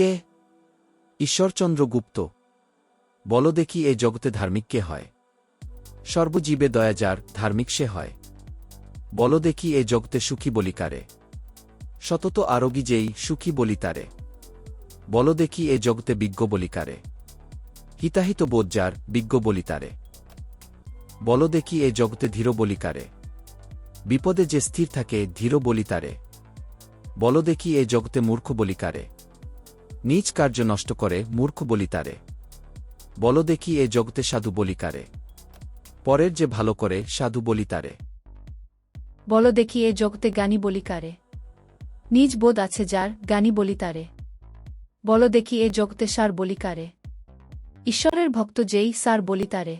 কে? ঈশ্বরচন্দ্র গুপ্ত। বল দেখি এ জগতে ধার্মিক কে হয়? সর্বজীবে দয়া যার ধার্মিক সে হয়। বল দেখি এ জগতে সুখী বলি কারে? সতত আরোগী যেই সুখী বলি তারে। বল দেখি এ জগতে বিজ্ঞ বলি কারে? হিতাহিত বোধ যার বিজ্ঞ বলি তারে। বল দেখি এ জগতে ধীর বলি কারে? বিপদে যে স্থির থাকে ধীর বলি তারে। বল দেখি এ জগতে মূর্খ বলি কারে? নিজ কার্য নষ্ট করে মূর্খ বলি তারে। বল দেখি এ জগতে সাধু বলি কারে। পরের যে ভালো করে সাধু বলি তারে। বল দেখি এ জগতে জ্ঞানী বলি কারে। নিজ বোধ আছে যার জ্ঞানী বলি তারে। বল দেখি এ জগতে সার বলি কারে। ঈশ্বরের ভক্ত যেই সার বলি তারে।